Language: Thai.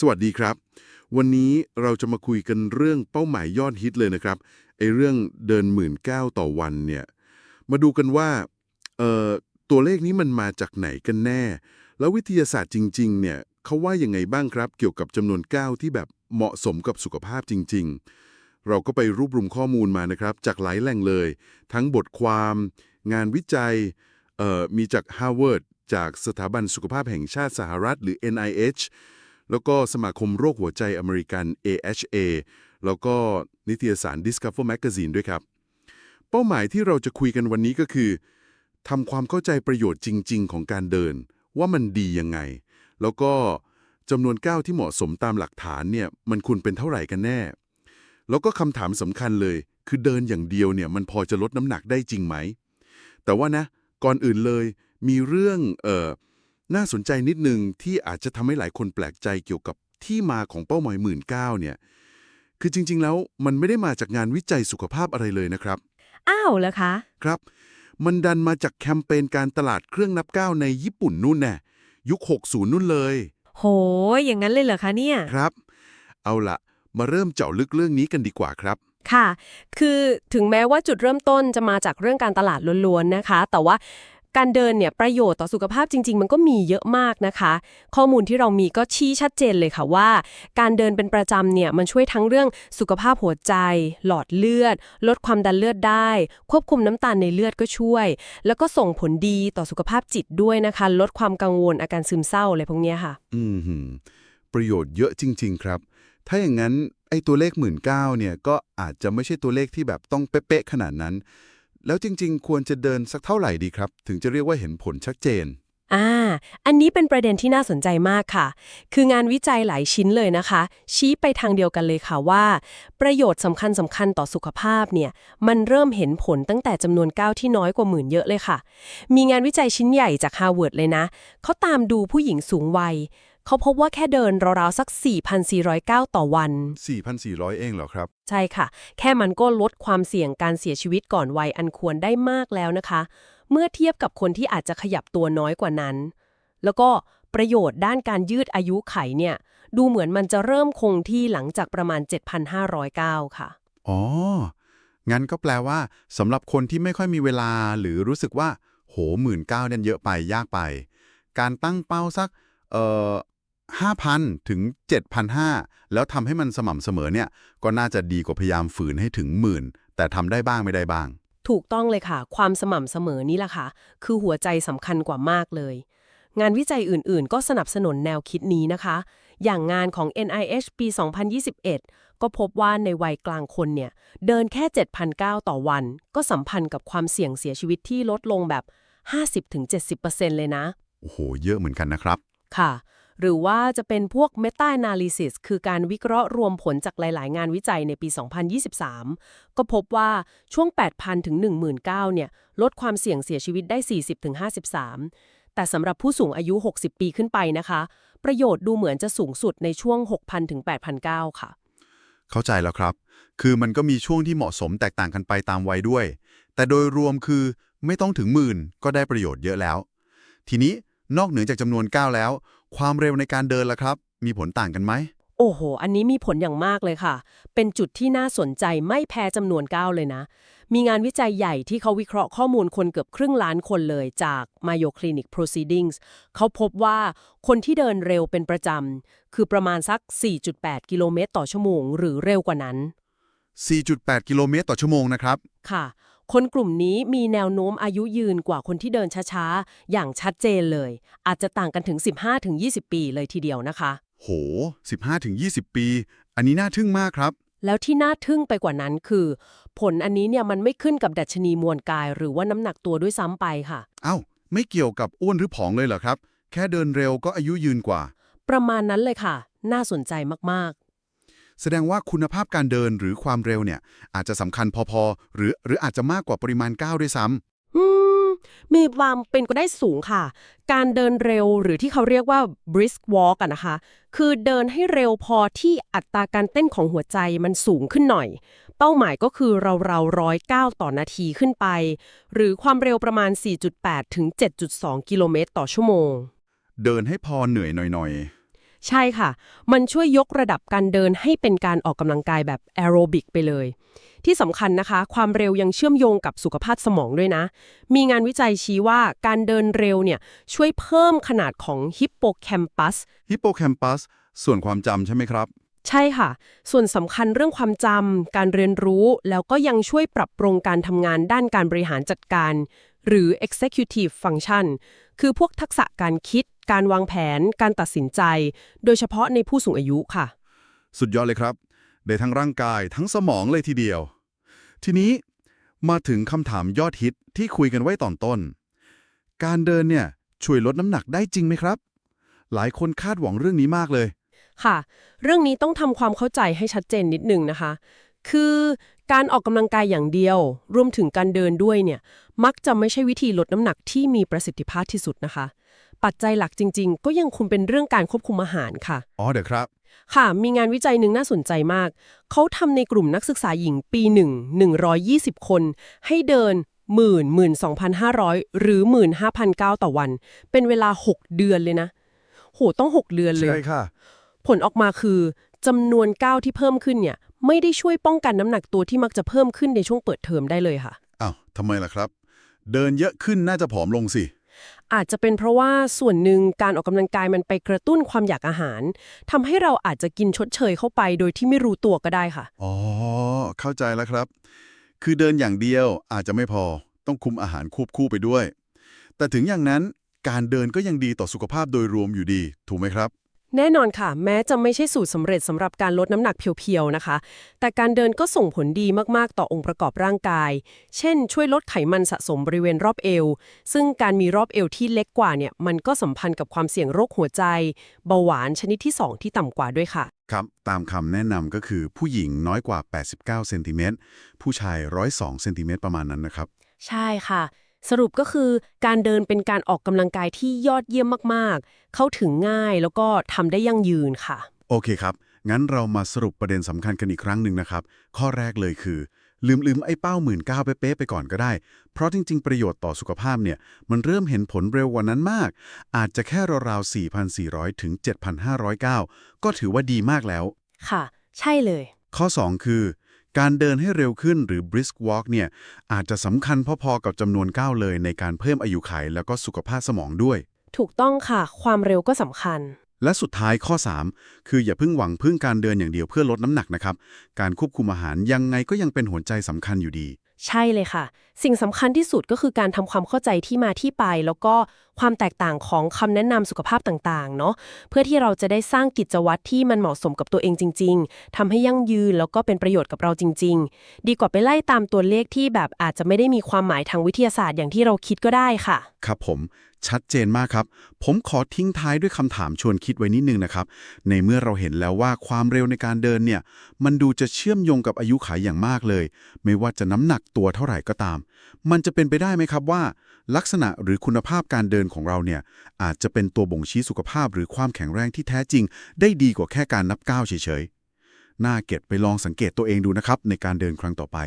สวัสดีครับ วันนี้เราจะมาคุยกันเรื่องเป้าหมายยอดฮิตเลยนะครับไอเรื่องเดินหมื่นเก้าต่อวันเนี่ยมาดูกันว่าเอ่อตัวเลขนี้มันมาจากไหนกันแน่ แล้ววิทยาศาสตร์จริงๆเนี่ยเขาว่ายังไงบ้างครับเกี่ยวกับจำนวนก้าวที่แบบเหมาะสมกับสุขภาพจริง ๆ เราก็ไปรวบรวมข้อมูลมานะครับ จากหลายแหล่งเลย ทั้งบทความ งานวิจัยเอ่อมีจาก Harvard จากสถาบันสุขภาพแห่งชาติสหรัฐหรือ NIH แล้วก็สมาคมโรคหัวใจอเมริกัน AHA แล้วก็นิตยสาร Discover Magazine ด้วยครับ เป้าหมายที่เราจะคุยกันวันนี้ก็คือทำความเข้าใจประโยชน์จริง ๆ ของการเดิน ว่ามันดียังไง แล้วก็จำนวนก้าวที่เหมาะสมตามหลักฐานเนี่ยมันควรเป็นเท่าไหร่กันแน่ แล้วก็คำถามสำคัญเลย คือเดินอย่างเดียวเนี่ยมันพอจะลดน้ำหนักได้จริงไหม แต่ว่านะ ก่อนอื่นเลยมีเรื่องเอ่อ น่าสนใจนิดนึงที่อาจจะทำให้หลายคนแปลกใจเกี่ยวกับที่มาของเป้าหมายหมื่นเก้าเนี่ย คือจริง ๆ แล้วมันไม่ได้มาจากงานวิจัยสุขภาพอะไรเลยนะครับ อ้าวเหรอคะ ครับ มันดันมาจากแคมเปญการตลาดเครื่องนับก้าวในญี่ปุ่นนู่นแน่ยุค 60 นู่นเลย โห อย่างนั้นเลยเหรอคะเนี่ย ครับ เอาละมาเริ่มเจาะลึกเรื่องนี้กันดีกว่าครับ ค่ะ คือถึงแม้ว่าจุดเริ่มต้นจะมาจากเรื่องการตลาดล้วนๆนะคะ แต่ว่า การเดินเนี่ยประโยชน์ต่อสุขภาพจริง ๆ มันก็มีเยอะมากนะคะ ข้อมูลที่เรามีก็ชี้ชัดเจนเลยค่ะว่า การเดินเป็นประจำเนี่ยมันช่วยทั้งเรื่องสุขภาพหัวใจ หลอดเลือด ลดความดันเลือดได้ ควบคุมน้ำตาลในเลือดก็ช่วย แล้วก็ส่งผลดีต่อสุขภาพจิตด้วยนะคะ ลดความกังวลอาการซึมเศร้าอะไรพวกนี้ค่ะอืมหืมประโยชน์เยอะจริง ๆ ครับ ถ้าอย่างนั้นไอ้ตัวเลขหมื่นเก้าเนี่ยก็อาจจะไม่ใช่ตัวเลขที่แบบต้องเป๊ะๆขนาดนั้น แล้วจริงๆ ควรจะเดินสักเท่าไหร่ดีครับ ถึงจะเรียกว่าเห็นผลชัดเจนอ่า อันนี้เป็นประเด็นที่น่าสนใจมากค่ะ คืองานวิจัยหลายชิ้นเลยนะคะ ชี้ไปทางเดียวกันเลยค่ะว่า ประโยชน์สำคัญสำคัญต่อสุขภาพเนี่ย มันเริ่มเห็นผลตั้งแต่จำนวนก้าวที่น้อยกว่าหมื่นเยอะเลยค่ะ มีงานวิจัยชิ้นใหญ่จากฮาร์วาร์ดเลยนะ เขาตามดูผู้หญิงสูงวัย เขาพบว่าแค่เดินราวๆสัก 4,400ก้าวต่อวัน 4,400 เองเหรอครับ ใช่ค่ะ แค่มันก็ลดความเสี่ยงการเสียชีวิตก่อนวัยอันควรได้มากแล้วนะคะ เมื่อเทียบกับคนที่อาจจะขยับตัวน้อยกว่านั้น แล้วก็ประโยชน์ด้านการยืดอายุไขเนี่ย ดูเหมือนมันจะเริ่มคงที่หลังจากประมาณ 7,509 ค่ะ อ๋อ งั้นก็แปลว่าสำหรับคนที่ไม่ค่อยมีเวลาหรือรู้สึกว่า โหหมื่นเก้าเนี่ยเยอะไปยากไป การตั้งเป้าสักเอ่อ ห้าพันถึงเจ็ดพันห้าแล้วทำให้มันสม่ำเสมอเนี่ย ก็น่าจะดีกว่าพยายามฝืนให้ถึงหมื่น แต่ทำได้บ้างไม่ได้บ้าง ถูกต้องเลยค่ะ ความสม่ำเสมอนี่แหละค่ะ คือหัวใจสำคัญกว่ามากเลย งานวิจัยอื่นๆ ก็สนับสนุนแนวคิดนี้นะคะ อย่างงานของ NIH ปี 2021 ก็พบว่าในวัยกลางคนเนี่ย เดินแค่ 7,009 ต่อวัน ก็สัมพันธ์กับความเสี่ยงเสียชีวิตที่ลดลงแบบ 50-70%เลยนะ โอ้โห เยอะเหมือนกันนะครับ ค่ะ หรือว่าจะเป็นพวก Meta Analysis คือการวิเคราะห์รวมผลจากหลาย ๆ งานวิจัยในปี 2023 ก็พบว่าช่วง 8,000 ถึง 19,000 เนี่ย ลดความเสี่ยงเสียชีวิตได้ 40ถึง53 แต่สำหรับผู้สูงอายุ 60 ปีขึ้นไปนะคะ ประโยชน์ดูเหมือนจะสูงสุดในช่วง 6,000 ถึง 8,900 ค่ะ เข้าใจแล้วครับ คือมันก็มีช่วงที่เหมาะสมแตกต่างกันไปตามวัยด้วย แต่โดยรวมคือไม่ต้องถึงหมื่นก็ได้ประโยชน์เยอะแล้ว ทีนี้นอกเหนือจากจำนวนก้าแล้ว ความเร็วในการเดินล่ะครับ มีผลต่างกันไหม โอ้โห อันนี้มีผลอย่างมากเลยค่ะ เป็นจุดที่น่าสนใจไม่แพ้จำนวนก้าวเลยนะ มีงานวิจัยใหญ่ที่เขาวิเคราะห์ข้อมูลคนเกือบครึ่งล้านคนเลยจาก Mayo Clinic Proceedings เขาพบว่าคนที่เดินเร็วเป็นประจำ คือประมาณสัก 4.8 กิโลเมตรต่อชั่วโมง หรือเร็วกว่านั้น 4.8 กิโลเมตรต่อชั่วโมงนะครับ ค่ะ คนกลุ่มนี้มีแนวโน้มอายุยืนกว่าคนที่เดินช้าๆ อย่างชัดเจนเลย อาจจะต่างกันถึง 15-20 ปีเลยทีเดียวนะคะ โห 15-20 ปี อันนี้น่าทึ่งมากครับ แล้วที่น่าทึ่งไปกว่านั้นคือ ผลอันนี้เนี่ยมันไม่ขึ้นกับดัชนีมวลกาย หรือว่าน้ำหนักตัวด้วยซ้ำไปค่ะ เอ้า ไม่เกี่ยวกับอ้วนหรือผอมเลยเหรอครับ แค่เดินเร็วก็อายุยืนกว่า ประมาณนั้นเลยค่ะ น่าสนใจมาก แสดงว่าคุณภาพการเดินหรือความเร็วเนี่ย อาจจะสำคัญพอๆ หรือหรืออาจจะมากกว่าปริมาณก้าวด้วยซ้ำๆอืมมีความเป็นก็ได้สูงค่ะ การเดินเร็วหรือที่เขาเรียกว่า brisk walk อะนะคะ คือเดินให้เร็วพอที่อัตราการเต้นของหัวใจมันสูงขึ้นหน่อย เป้าหมายก็คือเราๆร้อยเก้าต่อนาทีขึ้นไป หรือความเร็วประมาณ 4.8 ถึง 7.2 กิโลเมตรต่อชั่วโมง เดินให้พอเหนื่อยหน่อย ใช่ค่ะ มันช่วยยกระดับการเดินให้เป็นการออกกำลังกายแบบแอโรบิกไปเลย ที่สำคัญนะคะ ความเร็วยังเชื่อมโยงกับสุขภาพสมองด้วยนะ มีงานวิจัยชี้ว่าการเดินเร็วเนี่ยช่วยเพิ่มขนาดของฮิปโปแคมปัสฮิปโปแคมปัสส่วนความจำใช่ไหมครับ ใช่ค่ะ ส่วนสำคัญเรื่องความจำการเรียนรู้ แล้วก็ยังช่วยปรับปรุงการทำงานด้านการบริหารจัดการ หรือ executive function คือพวกทักษะการคิด การวางแผน การตัดสินใจ โดยเฉพาะในผู้สูงอายุค่ะ สุดยอดเลยครับได้ทั้งร่างกายทั้งสมองเลยทีเดียว ทีนี้มาถึงคำถามยอดฮิตที่คุยกันไว้ตอนต้น การเดินเนี่ยช่วยลดน้ำหนักได้จริงไหมครับ หลายคนคาดหวังเรื่องนี้มากเลย ค่ะ เรื่องนี้ต้องทำความเข้าใจให้ชัดเจนนิดนึงนะคะ คือการออกกำลังกายอย่างเดียว รวมถึงการเดินด้วยเนี่ย มักจะไม่ใช่วิธีลดน้ำหนักที่มีประสิทธิภาพที่สุดนะคะ ปัจจัยหลักจริง ๆ ก็ยังคงเป็นเรื่องการควบคุมอาหารค่ะ อ๋อเดี๋ยวครับ ค่ะ มีงานวิจัยหนึ่งน่าสนใจมาก เขาทำในกลุ่มนักศึกษาหญิงปี1 120 คน ให้เดิน1 0 0 0 12,500หรือ15,900ต่อวัน เป็นเวลา 6 เดือนเลยนะ โห ต้อง 6 เดือนเลย ใช่ค่ะ ผลออกมาคือจำนวนก้าวที่เพิ่มขึ้นเนี่ย ไม่ได้ช่วยป้องกันน้ำหนักตัวที่มักจะเพิ่มขึ้นในช่วงเปิดเทอมได้เลยค่ะ อ้าวทำไมล่ะครับ เดินเยอะขึ้นน่าจะผอมลงสิ อาจจะเป็นเพราะว่าส่วนหนึ่งการออกกำลังกายมันไปกระตุ้นความอยากอาหารทำให้เราอาจจะกินชดเชยเข้าไปโดยที่ไม่รู้ตัวก็ได้ค่ะ อ๋อ เข้าใจแล้วครับ คือเดินอย่างเดียวอาจจะไม่พอต้องคุมอาหารควบคู่ไปด้วย แต่ถึงอย่างนั้นการเดินก็ยังดีต่อสุขภาพโดยรวมอยู่ดี ถูกไหมครับ แน่นอนค่ะ แม้จะไม่ใช่สูตรสำเร็จสำหรับการลดน้ำหนักเพียวๆนะคะ แต่การเดินก็ส่งผลดีมากๆ ต่อองค์ประกอบร่างกาย เช่น ช่วยลดไขมันสะสมบริเวณรอบเอว ซึ่งการมีรอบเอวที่เล็กกว่าเนี่ยมันก็สัมพันธ์กับความเสี่ยงโรคหัวใจ เบาหวานชนิดที่ 2 ที่ต่ำกว่าด้วยค่ะ ครับ ตามคำแนะนำก็คือผู้หญิงน้อยกว่า 89เซนติเมตรผู้ชาย 102เซนติเมตรประมาณนั้นนะครับ ใช่ค่ะ สรุปก็คือการเดินเป็นการออกกำลังกายที่ยอดเยี่ยมมากๆ เข้าถึงง่ายแล้วก็ทำได้ยั่งยืนค่ะ โอเคครับ งั้นเรามาสรุปประเด็นสำคัญกันอีกครั้งหนึ่งนะครับ ข้อแรกเลยคือ ลืมลืมไอ้เป้าหมื่นเก้าเป๊ะๆไปก่อนก็ได้ เพราะจริง ๆ ประโยชน์ต่อสุขภาพเนี่ย มันเริ่มเห็นผลเร็วกว่านั้นมาก อาจจะแค่ราวๆ4,400 ถึง 7,509 ก็ถือว่าดีมากแล้ว ค่ะ ใช่เลย ข้อ 2 คือ การเดินให้เร็วขึ้นหรือ brisk walk เนี่ยอาจจะสำคัญพอๆกับจำนวนก้าวเลยในการเพิ่มอายุขัยแล้วก็สุขภาพสมองด้วย ถูกต้องค่ะ ความเร็วก็สำคัญ และสุดท้ายข้อ 3 คืออย่าเพิ่งหวังพึ่งการเดินอย่างเดียวเพื่อลดน้ำหนักนะครับ การควบคุมอาหารยังไงก็ยังเป็นหัวใจสำคัญอยู่ดี ใช่เลยค่ะ สิ่งสำคัญที่สุดก็คือการทำความเข้าใจที่มาที่ไป แล้วก็ความแตกต่างของคำแนะนำสุขภาพต่างๆ เนาะเพื่อที่เราจะได้สร้างกิจวัตรที่มันเหมาะสมกับตัวเองจริง ๆทำให้ยั่งยืนแล้วก็เป็นประโยชน์กับเราจริง ๆ ดีกว่าไปไล่ตามตัวเลขที่แบบอาจจะไม่ได้มีความหมายทางวิทยาศาสตร์อย่างที่เราคิดก็ได้ค่ะ ครับผม ชัดเจนมากครับ ผมขอทิ้งท้ายด้วยคำถามชวนคิดไว้นิดนึงนะครับ ในเมื่อเราเห็นแล้วว่าความเร็วในการเดินเนี่ย มันดูจะเชื่อมโยงกับอายุขัยอย่างมากเลย ไม่ว่าจะน้ำหนักตัวเท่าไหร่ก็ตาม มันจะเป็นไปได้ไหมครับว่า ลักษณะหรือคุณภาพการเดินของเราเนี่ย อาจจะเป็นตัวบ่งชี้สุขภาพหรือความแข็งแรงที่แท้จริง ได้ดีกว่าแค่การนับก้าวเฉยๆน่าเก็บไปลองสังเกตตัวเองดูนะครับในการเดินครั้งต่อไป